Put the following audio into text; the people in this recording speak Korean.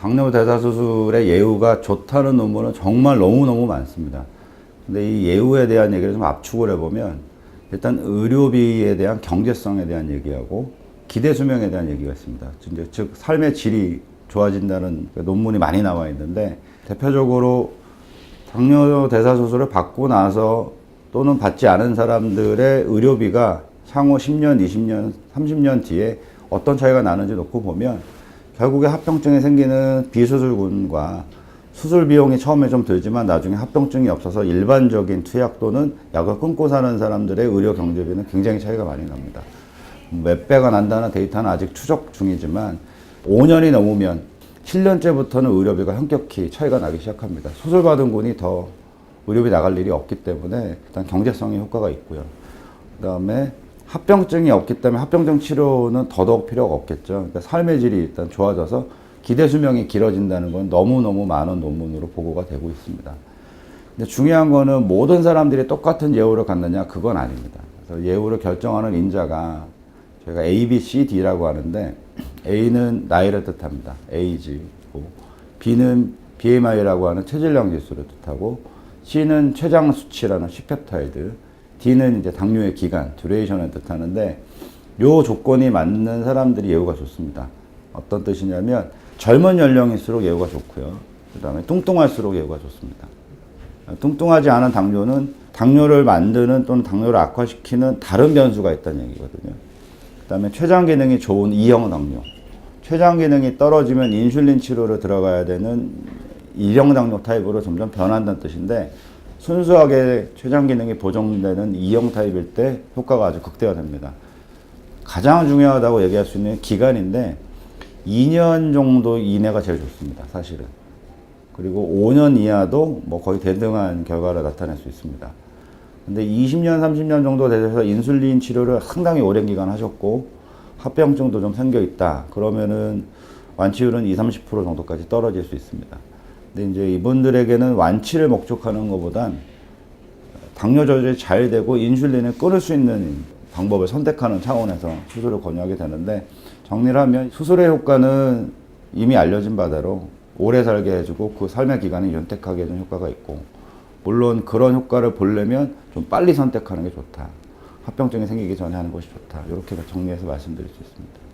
당뇨 대사 수술의 예후가 좋다는 논문은 정말 너무너무 많습니다. 근데 이 예후에 대한 얘기를 좀 압축을 해보면 일단 의료비에 대한 경제성에 대한 얘기하고 기대 수명에 대한 얘기가 있습니다. 즉 삶의 질이 좋아진다는 그 논문이 많이 나와 있는데 대표적으로 당뇨 대사 수술을 받고 나서 또는 받지 않은 사람들의 의료비가 향후 10년, 20년, 30년 뒤에 어떤 차이가 나는지 놓고 보면 결국에 합병증이 생기는 비수술군과 수술 비용이 처음에 좀 들지만 나중에 합병증이 없어서 일반적인 투약 또는 약을 끊고 사는 사람들의 의료 경제비는 굉장히 차이가 많이 납니다. 몇 배가 난다는 데이터는 아직 추적 중이지만 5년이 넘으면 7년째부터는 의료비가 현격히 차이가 나기 시작합니다. 수술 받은 분이 더 의료비 나갈 일이 없기 때문에 일단 경제성의 효과가 있고요. 그다음에 합병증이 없기 때문에 합병증 치료는 더더욱 필요가 없겠죠. 그러니까 삶의 질이 일단 좋아져서 기대 수명이 길어진다는 건 너무너무 많은 논문으로 보고가 되고 있습니다. 근데 중요한 거는 모든 사람들이 똑같은 예후를 갖느냐 그건 아닙니다. 그래서 예후를 결정하는 인자가 저희가 A, B, C, D라고 하는데 A는 나이를 뜻합니다. age고 B는 BMI라고 하는 체질량 지수를 뜻하고 C는 췌장 수치라는 C펩타이드, D는 이제 당뇨의 기간, 듀레이션을 뜻하는데 요 조건이 맞는 사람들이 예후가 좋습니다. 어떤 뜻이냐면 젊은 연령일수록 예후가 좋고요. 그다음에 뚱뚱할수록 예후가 좋습니다. 뚱뚱하지 않은 당뇨는 당뇨를 만드는 또는 당뇨를 악화시키는 다른 변수가 있다는 얘기거든요. 그다음에 췌장 기능이 좋은 E형 당뇨. 췌장 기능이 떨어지면 인슐린 치료를 들어가야 되는 1형 당뇨 타입으로 점점 변한다는 뜻인데 순수하게 췌장 기능이 보정되는 2형 타입일 때 효과가 아주 극대화됩니다. 가장 중요하다고 얘기할 수 있는 기간인데 2년 정도 이내가 제일 좋습니다. 사실은. 그리고 5년 이하도 뭐 거의 대등한 결과를 나타낼 수 있습니다. 근데 20년, 30년 정도 되셔서 인슐린 치료를 상당히 오랜 기간 하셨고 합병증도 좀 생겨 있다. 그러면은 완치율은 20, 30% 정도까지 떨어질 수 있습니다. 근데 이제 이분들에게는 완치를 목적하는 것보단 당뇨 조절이 잘 되고 인슐린을 끊을 수 있는 방법을 선택하는 차원에서 수술을 권유하게 되는데 정리를 하면 수술의 효과는 이미 알려진 바대로 오래 살게 해주고 그 삶의 기간을 연택하게 해주는 효과가 있고 물론 그런 효과를 보려면 좀 빨리 선택하는 게 좋다. 합병증이 생기기 전에 하는 것이 좋다. 이렇게 정리해서 말씀드릴 수 있습니다.